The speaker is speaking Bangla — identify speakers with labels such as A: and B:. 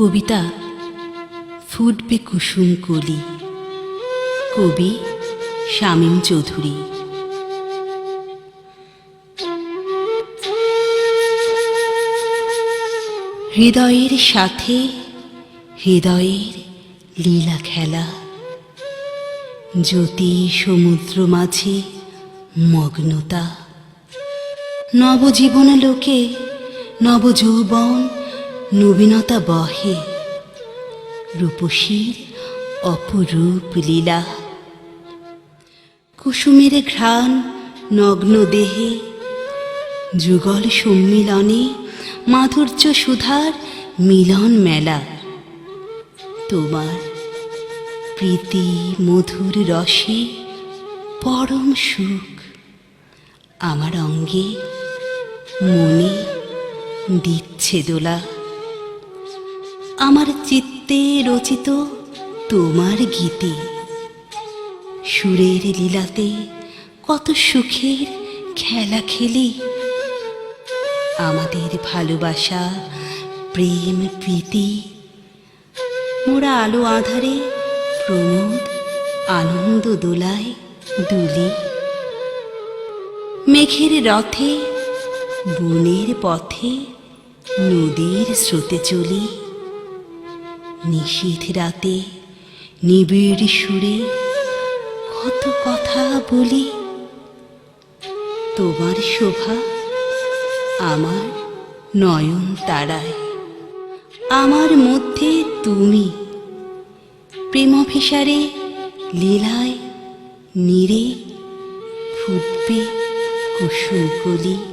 A: কবিতা ফুটবে কুসুম কলি। কবি শামীম চৌধুরী। হৃদয়ের সাথে হৃদয়ের লীলা খেলা। জ্যোতি সমুদ্র মাঝে মগ্নতা। নবজীবন লোকে নবযৌবন নবীনতা বহে। রূপসীর অপরূপ লীলা। কুসুমের ঘ্রাণ নগ্ন দেহে। যুগল সম্মিলনে মাধুর্য সুধার মিলন মেলা। তোমার প্রীতি মধুর রসে পরম সুখ। আমার অঙ্গে মনে দিচ্ছে দোলা। আমার চিত্তে রচিত তোমার গীতে। সুরের লীলাতে কত সুখের খেলা খেলি। আমাদের ভালোবাসা, প্রেম, প্রীতি, মোরা আলো আধারে প্রমোদ আনন্দ দোলায় দুলি। মেঘের রথে, বনের পথে, নদীর স্রোতে চলি। নিশীথ রাতে, নিবিড় সুরে কত কথা বলি। তোমার শোভা আমার নয়ন তারায়। আমার মধ্যে তুমি প্রেমভিসারে লীলায় নীরে ফুটবে কুসুম কলি।